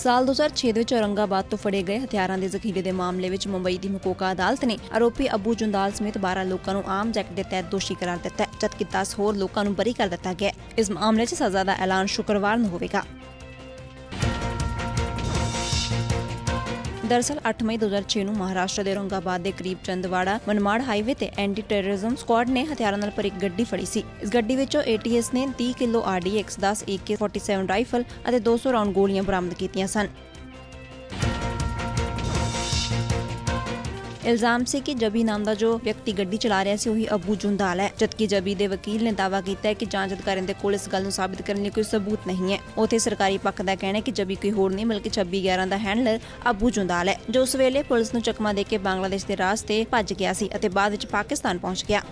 ਸਾਲ 2006 ਵਿੱਚ ਔਰੰਗਾਬਾਦ ਤੋਂ ਫੜੇ ਗਏ ਹਥਿਆਰਾਂ ਦੇ ਜ਼ਖੀਰੇ ਦੇ ਮਾਮਲੇ ਵਿੱਚ ਮੁੰਬਈ ਦੀ ਮਕੋਕਾ ਅਦਾਲਤ ਨੇ ਆਰੋਪੀ ਅਬੂ ਜੁੰਦਾਲ ਸਮੇਤ 12 ਲੋਕਾਂ ਨੂੰ ਆਮ ਜੈਕਟ ਦੇ ਤਹਿਤ ਦੋਸ਼ੀ ਕਰਾਰ ਦਿੱਤਾ ਜਦਕਿ 10 ਹੋਰ ਲੋਕਾਂ ਨੂੰ ਬਰੀ ਕਰ ਦਿੱਤਾ ਗਿਆ ਇਸ ਮਾਮਲੇ 'ਚ ਸਜ਼ਾ ਦਾ ਐਲਾਨ ਸ਼ੁੱਕਰਵਾਰ ਨੂੰ ਹੋਵੇਗਾ। ਦਰਅਸਲ 8 ਮਈ 2006 ਨੂੰ ਮਹਾਰਾਸ਼ਟਰ ਦੇ ਔਰੰਗਾਬਾਦ ਦੇ ਕਰੀਬ ਚੰਦਵਾੜਾ, ਮਨਮਾੜ ਹਾਈਵੇ ਤੇ ਐਂਟੀ ਟੈਰਰਿਜ਼ਮ ਸਕੁਆਡ ਨੇ ਹਥਿਆਰਾਂ ਨਾਲ ਭਰੀ ਇੱਕ ਗੱਡੀ ਫੜੀ ਸੀ। ਇਸ ਗੱਡੀ ਵਿੱਚੋਂ ATS ਨੇ 30 ਕਿਲੋ RDX 10 AK47 ਰਾਈਫਲ ਅਤੇ 200 ਰਾਉਂਡ ਗੋਲੀਆਂ ਬਰਾਮਦ ਕੀਤੀਆਂ ਸਨ। ਇਲਜ਼ਾਮ ਸੀ ਕਿ ਜਬੀ ਨਾਮ ਦਾ ਜੋ ਵਿਅਕਤੀ ਗੱਡੀ ਚਲਾ ਰਿਹਾ ਸੀ, ਉਹੀ ਅਬੂ ਜੁੰਦਾਲ ਹੈ। ਜਦਕਿ ਜਬੀ ਦੇ ਵਕੀਲ ਨੇ ਦਾਅਵਾ ਕੀਤਾ ਹੈ ਕਿ ਜਾਂਚ ਅਧਿਕਾਰੀਆਂ ਦੇ ਕੋਲ ਇਸ ਗੱਲ ਨੂੰ ਸਾਬਿਤ ਕਰਨ ਲਈ ਕੋਈ ਸਬੂਤ ਨਹੀਂ ਹੈ। ਉਥੇ ਸਰਕਾਰੀ ਪੱਖ ਦਾ ਕਹਿਣਾ ਹੈ ਕਿ ਜਬੀ ਕੋਈ ਹੋਰ ਨਹੀਂ, ਬਲਕਿ 2611 ਦਾ ਹੈਂਡਲਰ ਅਬੂ ਜੁੰਦਾਲ ਹੈ, ਜੋ ਉਸ ਵੇਲੇ ਪੁਲਿਸ ਨੂੰ ਚਕਮਾ ਦੇ ਕੇ ਬੰਗਲਾਦੇਸ਼ ਦੇ ਰਾਸਤੇ ਭੱਜ ਗਿਆ ਸੀ ਅਤੇ ਬਾਅਦ ਵਿੱਚ ਪਾਕਿਸਤਾਨ ਪਹੁੰਚ ਗਿਆ।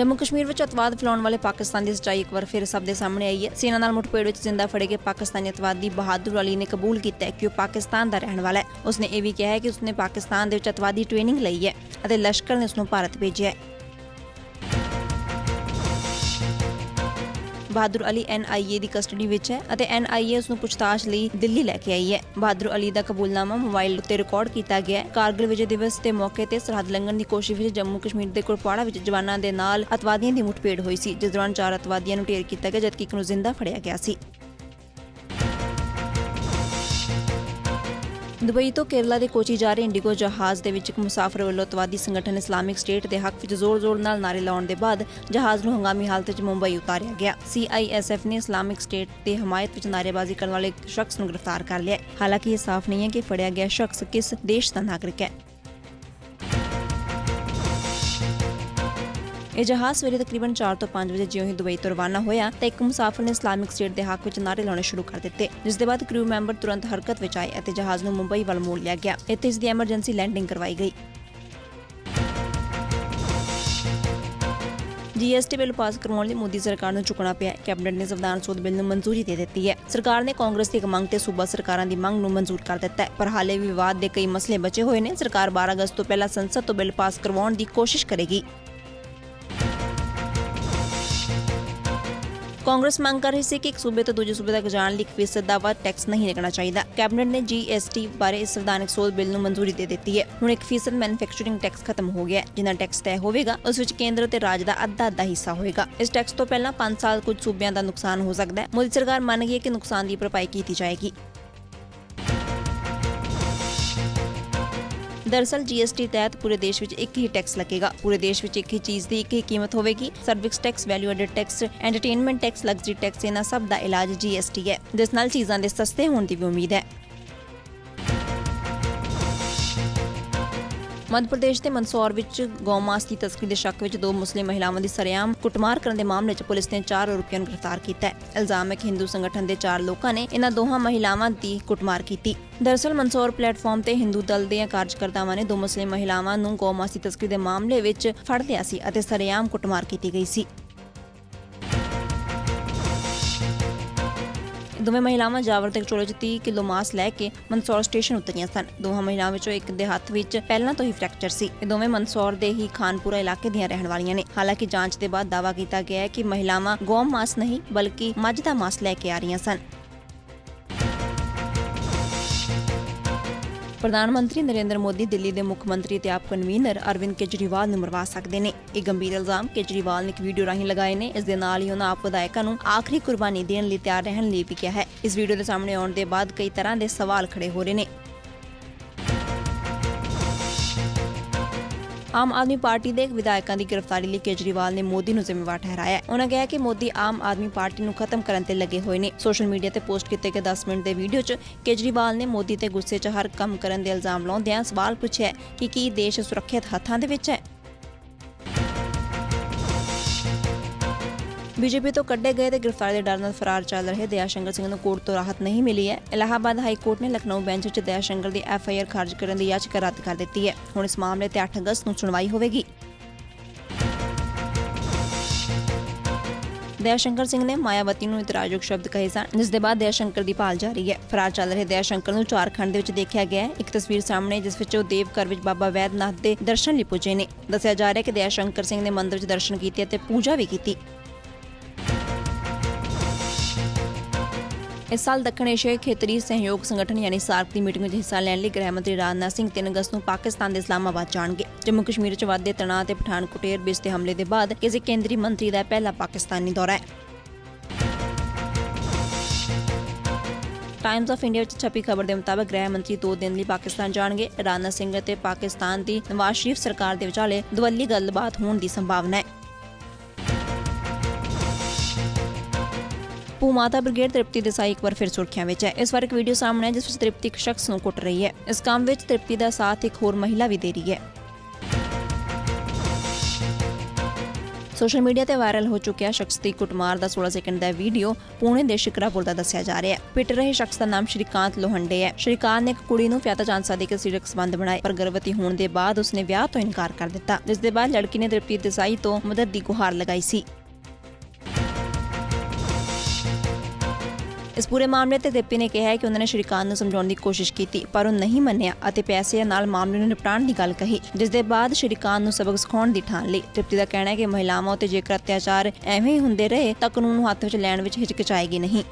ਜੰਮੂ ਕਸ਼ਮੀਰ ਵਿੱਚ ਅਤਵਾਦ ਫੈਲਾਉਣ ਵਾਲੇ ਪਾਕਿਸਤਾਨ ਦੀ ਸੱਚਾਈ ਇੱਕ ਵਾਰ ਫਿਰ ਸਭ ਦੇ ਸਾਹਮਣੇ ਆਈ ਹੈ। ਸੈਨਾ ਨਾਲ ਮੁਠਭੇੜ ਵਿੱਚ ਜ਼ਿੰਦਾ ਫੜੇ ਗਏ ਪਾਕਿਸਤਾਨੀ ਅਤਵਾਦੀ ਬਹਾਦਰ ਅਲੀ ਨੇ ਕਬੂਲ ਕੀਤਾ ਹੈ ਕਿ ਉਹ ਪਾਕਿਸਤਾਨ ਦਾ ਰਹਿਣ ਵਾਲਾ ਹੈ। ਉਸਨੇ ਇਹ ਵੀ ਕਿਹਾ ਹੈ ਕਿ ਉਸਨੇ ਪਾਕਿਸਤਾਨ ਦੇ ਵਿੱਚ ਅਤਵਾਦੀ ਟ੍ਰੇਨਿੰਗ ਲਈ ਹੈ ਅਤੇ ਲਸ਼ਕਰ ਨੇ ਉਸਨੂੰ ਭਾਰਤ ਭੇਜਿਆ ਹੈ। ਬਹਾਦਰ ਅਲੀ ਐਨਆਈਏ ਦੀ ਕਸਟਡੀ ਵਿੱਚ ਹੈ ਅਤੇ ਐਨਆਈਏ ਉਸ ਨੂੰ ਪੁੱਛਤਾਛ ਲਈ ਦਿੱਲੀ ਲੈ ਕੇ ਆਈ ਹੈ। ਬਹਾਦਰ ਅਲੀ ਦਾ ਕਬੂਲਨਾਮਾ ਮੋਬਾਈਲ ਉੱਤੇ ਰਿਕਾਰਡ ਕੀਤਾ ਗਿਆ ਹੈ। ਕਾਰਗਿਲ ਵਿਜੇ ਦਿਵਸ ਦੇ ਮੌਕੇ ਤੇ ਸਰਹੱਦ ਲੰਘਣ ਦੀ ਕੋਸ਼ਿਸ਼ ਵਿੱਚ ਜੰਮੂ ਕਸ਼ਮੀਰ ਦੇ ਕੁਪਵਾੜਾ ਵਿੱਚ ਜਵਾਨਾਂ ਦੇ ਨਾਲ ਅਤਵਾਦੀਆਂ ਦੀ ਮੁੱਠਭੇੜ ਹੋਈ ਸੀ, ਜਿਸ ਦੌਰਾਨ ਚਾਰ ਅਤਵਾਦੀਆਂ ਨੂੰ ਢੇਰ ਕੀਤਾ ਗਿਆ, ਜਦਕਿ ਇੱਕ ਨੂੰ ਜ਼ਿੰਦਾ ਫੜਿਆ ਗਿਆ ਸੀ। ਦੁਬਈ ਤੋਂ ਕੇਰਲਾ ਦੇ ਕੋਚੀ ਜਾ ਰਹੇ ਇੰਡੀਗੋ ਜਹਾਜ਼ ਦੇ ਵਿੱਚ ਇੱਕ ਮੁਸਾਫਰ ਵੱਲੋਂ ਅਤਵਾਦੀ ਸੰਗਠਨ ਇਸਲਾਮਿਕ ਸਟੇਟ ਦੇ ਹੱਕ ਵਿੱਚ ਜ਼ੋਰ-ਜ਼ੋਰ ਨਾਲ ਨਾਰੇ ਲਾਉਣ ਦੇ ਬਾਅਦ ਜਹਾਜ਼ ਨੂੰ ਹੰਗਾਮੀ ਹਾਲਤ ਵਿੱਚ ਮੁੰਬਈ ਉਤਾਰਿਆ ਗਿਆ। ਸੀਆਈਐਸਐਫ ਨੇ ਇਸਲਾਮਿਕ ਸਟੇਟ ਦੀ ਹਮਾਇਤ ਵਿੱਚ ਨਾਅਰੇਬਾਜ਼ੀ ਕਰਨ ਵਾਲੇ ਇੱਕ ਸ਼ਖਸ ਨੂੰ ਗ੍ਰਿਫਤਾਰ ਕਰ ਲਿਆ ਹਾਲਾਂਕਿ ਇਹ ਸਾਫ਼ ਨਹੀਂ ਹੈ ਕਿ ਫੜਿਆ ਗਿਆ ਸ਼ਖਸ ਕਿਸ ਦੇਸ਼ ਦਾ ਨਾਗਰਿਕ ਹੈ। ਇਹ ਜਹਾਜ਼ ਸਵੇਰੇ ਤਕਰੀਬਨ 4 ਤੋਂ 5 ਵਜੇ ਜਿਉਂ ਹੀ ਦੁਬਈ ਤੋਂ ਰਵਾਨਾ ਹੋਇਆ ਤਾਂ ਇੱਕ ਮੁਸਾਫਰ ਨੇ ਇਸਲਾਮਿਕ ਸਟੇਟ ਦੇ ਹੱਕ ਵਿੱਚ ਨਾਅਰੇ ਲਾਉਣੇ ਸ਼ੁਰੂ ਕਰ ਦਿੱਤੇ, ਜਿਸ ਦੇ ਬਾਅਦ ਕਰੂ ਮੈਂਬਰ ਤੁਰੰਤ ਹਰਕਤ ਵਿੱਚ ਆਏ ਅਤੇ ਜਹਾਜ਼ ਨੂੰ ਮੁੰਬਈ ਵੱਲ ਮੋੜ ਲਿਆ ਗਿਆ। ਇੱਥੇ ਇਸ ਦੀ ਐਮਰਜੈਂਸੀ ਲੈਂਡਿੰਗ ਕਰਵਾਈ ਗਈ। ਜੀਐਸਟੀ ਬਿੱਲ ਪਾਸ ਕਰਵਾਉਣ ਲਈ ਮੋਦੀ ਸਰਕਾਰ ਨੂੰ ਚੁੱਕਣਾ ਪਿਆ। ਕੈਬਨਿਟ ਨੇ ਸੰਵਿਧਾਨ ਸੋਧ ਬਿੱਲ ਨੂੰ ਮਨਜ਼ੂਰੀ ਦੇ ਦਿੱਤੀ ਹੈ। ਸਰਕਾਰ ਨੇ ਕਾਂਗਰਸ ਦੀ ਇੱਕ ਮੰਗ ਤੇ ਸੂਬਾ ਸਰਕਾਰਾਂ ਦੀ ਮੰਗ ਨੂੰ ਮਨਜ਼ੂਰ ਕਰ ਦਿੱਤਾ ਹੈ। ਪਰ ਹਾਲੇ ਵੀ ਵਿਵਾਦ ਦੇ ਕਈ ਮਸਲੇ ਬਚੇ ਹੋਏ ਨੇ। ਸਰਕਾਰ 12 ਅਗਸਤ ਤੋਂ ਪਹਿਲਾਂ ਸੰਸਦ ਤੋਂ ਬਿੱਲ ਪਾਸ ਕਰਵਾਉਣ ਦੀ ਕੋਸ਼ਿਸ਼ ਕਰੇਗੀ। ਕਾਂਗਰਸ ਮੰਗ ਕਰ ਰਹੀ ਸੀ ਕਿ ਇੱਕ ਸੂਬੇ ਤੋਂ ਦੂਜੇ ਸੂਬੇ ਤੱਕ ਜਾਣ ਲਈ 1% ਦਾ ਵੱਧ ਟੈਕਸ ਨਹੀਂ ਲੱਗਣਾ ਚਾਹੀਦਾ। ਕੈਬਨਿਟ ਨੇ ਜੀਐਸਟੀ ਬਾਰੇ ਇਸ ਸੰਵਿਧਾਨਕ ਸੋਧ ਬਿੱਲ ਨੂੰ ਮਨਜ਼ੂਰੀ ਦੇ ਦਿੱਤੀ ਹੈ। ਹੁਣ 1% ਮੈਨੂਫੈਕਚਰਿੰਗ ਟੈਕਸ ਖਤਮ ਹੋ ਗਿਆ ਜਿੰਨਾ ਟੈਕਸ ਤੈਅ ਹੋਵੇਗਾ, ਉਸ ਵਿੱਚ ਕੇਂਦਰ ਤੇ ਰਾਜ ਦਾ ਅੱਧਾ ਅੱਧਾ ਹਿੱਸਾ ਹੋਵੇਗਾ ਇਸ ਟੈਕਸ ਤੋਂ ਪਹਿਲਾਂ 5 ਸਾਲ ਕੁਝ ਸੂਬਿਆਂ ਦਾ ਨੁਕਸਾਨ ਹੋ ਸਕਦਾ ਹੈ। ਮੋਦੀ ਸਰਕਾਰ ਮੰਨ ਗਈ ਹੈ ਕਿ ਨੁਕਸਾਨ ਦੀ ਭਰਪਾਈ ਕੀਤੀ ਜਾਏਗੀ। ਦਰਅਸਲ ਜੀਐਸਟੀ ਤਹਿਤ ਪੂਰੇ ਦੇਸ਼ ਵਿੱਚ ਇੱਕ ਹੀ ਟੈਕਸ ਲੱਗੇਗਾ। ਪੂਰੇ ਦੇਸ਼ ਵਿੱਚ ਇੱਕ ਹੀ ਚੀਜ਼ ਦੀ ਇੱਕ ਹੀ ਕੀਮਤ ਹੋਵੇਗੀ। Service tax value added tax entertainment tax luxury tax ਇਹਨਾਂ ਸਭ ਦਾ ਇਲਾਜ ਜੀਐਸਟੀ ਹੈ। ਜਿਸ ਨਾਲ ਚੀਜ਼ਾਂ ਦੇ ਸਸਤੇ ਹੋਣ ਦੀ ਵੀ ਉਮੀਦ ਹੈ। ਮੱਧ ਪ੍ਰਦੇਸ਼ ਦੇ ਮੰਦਸੌਰ ਵਿੱਚ ਗਊਮਾਸ ਦੀ ਤਸਕਰੀ ਦੇ ਸ਼ੱਕ ਵਿੱਚ ਦੋ ਮੁਸਲਿਮ ਮਹਿਲਾਵਾਂ ਦੀ ਸਰੇਆਮ ਕੁੱਟਮਾਰ ਕਰਨ ਦੇ ਮਾਮਲੇ 'ਚ ਪੁਲਿਸ ਨੇ ਚਾਰ ਆਰੋਪੀਆਂ ਨੂੰ ਗ੍ਰਿਫਤਾਰ ਕੀਤਾ ਹੈ। ਇਲਜ਼ਾਮ ਹੈ ਕਿ ਹਿੰਦੂ ਸੰਗਠਨ ਦੇ ਚਾਰ ਲੋਕਾਂ ਨੇ ਇਹਨਾਂ ਦੋਹਾਂ ਮਹਿਲਾਵਾਂ ਦੀ ਕੁੱਟਮਾਰ ਕੀਤੀ। ਦਰਅਸਲ ਮਨਸੌਰ ਪਲੇਟਫਾਰਮ ਤੇ ਹਿੰਦੂ ਦਲ ਦੇ ਕਾਰਜਕਰਤਾਵਾਂ ਨੇ ਦੋ ਮੁਸਲਿਮ ਮਹਿਲਾਵਾਂ ਨੂੰ ਗਊਮਾਸ ਦੀ ਤਸਕਰੀ ਦੇ ਮਾਮਲੇ ਵਿੱਚ ਫੜ ਲਿਆ ਸੀ ਅਤੇ ਸਰੇਆਮ ਕੁੱਟਮਾਰ ਕੀਤੀ ਗਈ ਸੀ। ਦੋਵੇਂ ਮਹਿਲਾਵਾਂ ਜਾਵਰ ਦੇ ਚੋਲੇ 'ਚ 30 ਕਿਲੋ ਮਾਸ ਲੈ ਕੇ ਮਨਸੌਰ ਸਟੇਸ਼ਨ ਉਤਰੀਆਂ ਸਨ। ਦੋਹਾਂ ਮਹਿਲਾਵਾਂ ਵਿੱਚੋਂ ਇੱਕ ਦੇ ਹੱਥ ਵਿੱਚ ਪਹਿਲਾਂ ਤੋਂ ਹੀ ਫ੍ਰੈਕਚਰ ਸੀ। ਇਹ ਦੋਵੇਂ ਮਨਸੌਰ ਦੇ ਹੀ ਖਾਨਪੁਰਾ ਇਲਾਕੇ ਦੀਆਂ ਰਹਿਣ ਵਾਲੀਆਂ ਨੇ। ਹਾਲਾਂਕਿ ਜਾਂਚ ਦੇ ਬਾਅਦ ਦਾਅਵਾ ਕੀਤਾ ਗਿਆ ਹੈ ਕਿ ਮਹਿਲਾਵਾਂ ਗੋਮ ਮਾਸ ਨਹੀਂ, ਬਲਕਿ ਮੱਝ ਦਾ ਮਾਸ ਲੈ ਕੇ ਆ ਰਹੀਆਂ ਸਨ। ਪ੍ਰਧਾਨ ਮੰਤਰੀ ਨਰਿੰਦਰ ਮੋਦੀ ਦਿੱਲੀ ਦੇ ਮੁੱਖ ਮੰਤਰੀ ਤੇ ਆਪ ਕਨਵੀਨਰ ਅਰਵਿੰਦ ਕੇਜਰੀਵਾਲ ਨੂੰ ਮਰਵਾ ਸਕਦੇ ਨੇ। ਇਹ ਗੰਭੀਰ ਇਲਜ਼ਾਮ ਕੇਜਰੀਵਾਲ ਨੇ ਇੱਕ ਵੀਡੀਓ ਰਾਹੀਂ ਲਗਾਏ ਨੇ। ਇਸ ਦੇ ਨਾਲ ਹੀ ਉਹਨਾਂ ਆਪ ਵਿਧਾਇਕਾਂ ਨੂੰ ਆਖਰੀ ਕੁਰਬਾਨੀ ਦੇਣ ਲਈ ਤਿਆਰ ਰਹਿਣ ਲਈ ਵੀ ਕਿਹਾ ਹੈ। ਇਸ ਵੀਡੀਓ ਦੇ ਸਾਹਮਣੇ ਆਉਣ ਦੇ ਬਾਅਦ ਕਈ ਤਰ੍ਹਾਂ ਦੇ ਸਵਾਲ ਖੜੇ ਹੋ ਰਹੇ ਨੇ। ਆਮ ਆਦਮੀ ਪਾਰਟੀ ਦੇ ਵਿਧਾਇਕਾਂ ਦੀ ਗ੍ਰਿਫਤਾਰੀ ਲਈ ਕੇਜਰੀਵਾਲ ਨੇ ਮੋਦੀ ਨੂੰ ਜ਼ਿੰਮੇਵਾਰ ਠਹਿਰਾਇਆ ਹੈ। ਉਹਨਾਂ ਕਿਹਾ ਕਿ ਮੋਦੀ ਆਮ ਆਦਮੀ ਪਾਰਟੀ ਨੂੰ ਖਤਮ ਕਰਨ ਤੇ ਲੱਗੇ ਹੋਏ ਨੇ ਸੋਸ਼ਲ ਮੀਡੀਆ ਤੇ ਪੋਸਟ ਕੀਤੇ ਗਏ 10 ਮਿੰਟ ਦੇ ਵੀਡੀਓ 'ਚ ਕੇਜਰੀਵਾਲ ਨੇ ਮੋਦੀ ਤੇ ਗੁੱਸੇ 'ਚ ਹਰ ਕੰਮ ਕਰਨ ਦੇ ਇਲਜ਼ਾਮ ਲਾਉਂਦਿਆਂ ਸਵਾਲ ਪੁੱਛਿਆ ਕਿ ਕੀ ਦੇਸ਼ ਸੁਰੱਖਿਅਤ ਹੱਥਾਂ ਦੇ ਵਿੱਚ ਹੈ ਬੀਜੇਪੀ ਤੋਂ ਕੱਢੇ ਗਏ ਤੇ ਗ੍ਰਿਫਤਾਰੀ ਦੇ ਡਰ ਨਾਲ ਫਰਾਰ ਚੱਲ ਰਹੇ ਦਇਆ ਸ਼ੰਕਰ ਸਿੰਘ ਨੂੰ ਕੋਰਟ ਤੋਂ ਰਾਹਤ ਨਹੀਂ ਮਿਲੀ ਹੈ। ਇਲਾਹਾਬਾਦ ਹਾਈ ਕੋਰਟ ਨੇ ਲਖਨਊ ਬੈਂਚ ਵਿੱਚ ਦਇਆ ਸ਼ੰਕਰ ਦੀ ਐਫ ਆਈ ਆਰ ਖਾਰਜ ਕਰਨ ਦੀ ਯਾਚਕਾ ਰੱਦ ਕਰ ਦਿੱਤੀ ਹੈ। ਹੁਣ ਇਸ ਮਾਮਲੇ ਤੇ 8 ਅਗਸਤ ਨੂੰ ਸੁਣਵਾਈ ਹੋਵੇਗੀ। ਦਇਆ ਸਿੰਘ ਨੇ ਮਾਇਆਵਤੀ ਨੂੰ ਇਤਰਾਜ਼ਯੋਗ ਸ਼ਬਦ ਕਹੇ ਸਨ, ਜਿਸ ਦੇ ਬਾਅਦ ਦਇਆ ਸ਼ੰਕਰ ਦੀ ਭਾਲ ਜਾਰੀ ਹੈ। ਫਰਾਰ ਚੱਲ ਰਹੇ ਦਇਆ ਸ਼ੰਕਰ ਨੂੰ ਝਾਰਖੰਡ ਦੇ ਵਿੱਚ ਦੇਖਿਆ ਗਿਆ ਹੈ। ਇੱਕ ਤਸਵੀਰ ਸਾਹਮਣੇ, ਜਿਸ ਵਿੱਚ ਉਹ ਦੇਵਘਰ ਵਿੱਚ ਬਾਬਾ ਵੈਦਨਾਥ ਦੇ ਦਰਸ਼ਨ ਲਈ ਪੁੱਜੇ ਨੇ। ਦੱਸਿਆ ਜਾ ਰਿਹਾ ਹੈ ਕਿ ਦਇਆ ਸ਼ੰਕਰ ਸਿੰਘ ਨੇ ਮੰਦਿਰ 'ਚ ਦਰਸ਼ਨ ਕੀਤੇ ਅਤੇ ਪੂਜਾ ਵੀ ਕੀਤੀ। ਇਸ ਸਾਲ ਦੱਖਣ ਏਸ਼ੀਆਈ ਖੇਤਰੀ ਸਹਿਯੋਗ ਸੰਗਠਨ ਯਾਨੀ ਸਾਰਕ ਦੀ ਮੀਟਿੰਗ ਵਿੱਚ ਹਿੱਸਾ ਲੈਣ ਲਈ ਗ੍ਰਹਿ ਮੰਤਰੀ ਰਾਜਨਾਥ ਸਿੰਘ 3 ਅਗਸਤ ਨੂੰ ਪਾਕਿਸਤਾਨ ਦੇ ਇਸਲਾਮਾਬਾਦ ਜਾਣਗੇ। ਜੰਮੂ ਕਸ਼ਮੀਰ 'ਚ ਵਾਧੇ ਤਣਾਅ ਤੇ ਪਠਾਨਕੋਟ ਏਅਰਬੇਸ ਤੇ ਹਮਲੇ ਦੇ ਬਾਅਦ ਕਿਸੇ ਕੇਂਦਰੀ ਮੰਤਰੀ ਦਾ ਪਹਿਲਾ ਪਾਕਿਸਤਾਨੀ ਦੌਰਾ ਹੈ। ਟਾਈਮਸ ਆਫ ਇੰਡੀਆ ਵਿੱਚ ਛਪੀ ਖਬਰ ਦੇ ਮੁਤਾਬਕ ਗ੍ਰਹਿ ਮੰਤਰੀ 2 ਦਿਨ ਲਈ ਪਾਕਿਸਤਾਨ ਜਾਣਗੇ। ਰਾਜਨਾਥ ਸਿੰਘ ਅਤੇ ਪਾਕਿਸਤਾਨ ਦੀ ਨਵਾਜ਼ ਸ਼ਰੀਫ ਸਰਕਾਰ ਦੇ ਵਿਚਾਲੇ ਦੁਵੱਲੀ ਗੱਲਬਾਤ ਹੋਣ ਦੀ ਸੰਭਾਵਨਾ ਹੈ। ਭੂਮਾਤਾ ਬ੍ਰਿਗੇਡ ਤ੍ਰਿਪਤੀ ਦੇਸਾਈ ਇੱਕ ਵਾਰ ਫਿਰ ਸੁਰਖੀਆਂ ਵਿੱਚ ਹੈ। ਇਸ ਵਾਰ ਇੱਕ ਵੀਡੀਓ ਸਾਹਮਣੇ ਹੈ ਜਿਸ ਵਿੱਚ ਤ੍ਰਿਪਤੀ ਇੱਕ ਸ਼ਖਸ ਨੂੰ ਕੁੱਟ ਰਹੀ ਹੈ। ਇਸ ਕੰਮ ਵਿੱਚ ਤ੍ਰਿਪਤੀ ਦਾ ਸਾਥ ਇੱਕ ਹੋਰ ਮਹਿਲਾ ਵੀ ਦੇ ਰਹੀ ਹੈ। ਸੋਸ਼ਲ ਮੀਡੀਆ ਤੇ ਵਾਇਰਲ ਹੋ ਚੁੱਕਿਆ ਸ਼ਖਸ ਦੀ ਕੁੱਟਮਾਰ ਦਾ 16 ਸੈਕਿੰਡ ਦਾ ਵੀਡੀਓ ਪੁਣੇ ਦੇ ਸ਼ਿਕਰਾਪੁਰ ਦਾ ਦੱਸਿਆ ਜਾ ਰਿਹਾ ਹੈ। ਪਿੱਟ ਰਹੇ ਸ਼ਖਸ ਦਾ ਨਾਮ ਸ਼੍ਰੀਕਾਂਤ ਲੋਹੰਡੇ ਹੈ। ਸ਼੍ਰੀਕਾਂਤ ਨੇ ਇੱਕ ਕੁੜੀ ਨੂੰ ਫਿਆਤਾ ਚਾਂਸਾ ਦੇ ਕੇ ਸਰੀਰਕ ਸੰਬੰਧ ਬਣਾਏ, ਪਰ ਗਰਭਵਤੀ ਹੋਣ ਦੇ ਬਾਅਦ ਉਸਨੇ ਵਿਆਹ ਤੋਂ ਇਨਕਾਰ ਕਰ ਦਿੱਤਾ। ਜਿਸ ਦੇ ਬਾਅਦ ਲੜਕੀ ਨੇ ਤ੍ਰਿਪਤੀ ਦੇਸਾਈ ਤੋਂ ਮਦਦ ਦੀ ਗੁਹਾਰ ਲਗਾਈ ਸੀ। ਇਸ ਪੂਰੇ ਮਾਮਲੇ ਤੇ ਦਿੱਪੀ ਨੇ ਕਿਹਾ ਹੈ ਕਿ ਉਹਨਾਂ ਨੇ ਸ਼੍ਰੀਕਾਂਤ ਨੂੰ ਸਮਝਾਉਣ ਦੀ ਕੋਸ਼ਿਸ਼ ਕੀਤੀ, ਪਰ ਉਹ ਨਹੀਂ ਮੰਨਿਆ ਅਤੇ ਪੈਸੇ ਨਾਲ ਮਾਮਲੇ ਨੂੰ ਨਿਪਟਾਉਣ ਦੀ ਗੱਲ ਕਹੀ, ਜਿਸ ਦੇ ਬਾਅਦ ਸ਼੍ਰੀਕਾਂਤ ਨੂੰ ਸਬਕ ਸਿਖਾਉਣ ਦੀ ਠਾਣ ਲਈ। ਤ੍ਰਿਪਤੀ ਦਾ ਕਹਿਣਾ ਹੈ ਕਿ ਮਹਿਲਾਵਾਂ ਉੱਤੇ ਜੇਕਰ ਅਤਿਆਚਾਰ ਐਵੇਂ ਹੀ ਹੁੰਦੇ ਰਹੇ, ਤਾਂ ਕਾਨੂੰਨ ਨੂੰ ਹੱਥ ਵਿੱਚ ਲੈਣ ਵਿੱਚ ਹਿਚਕਿਚਾਏਗੀ ਨਹੀਂ।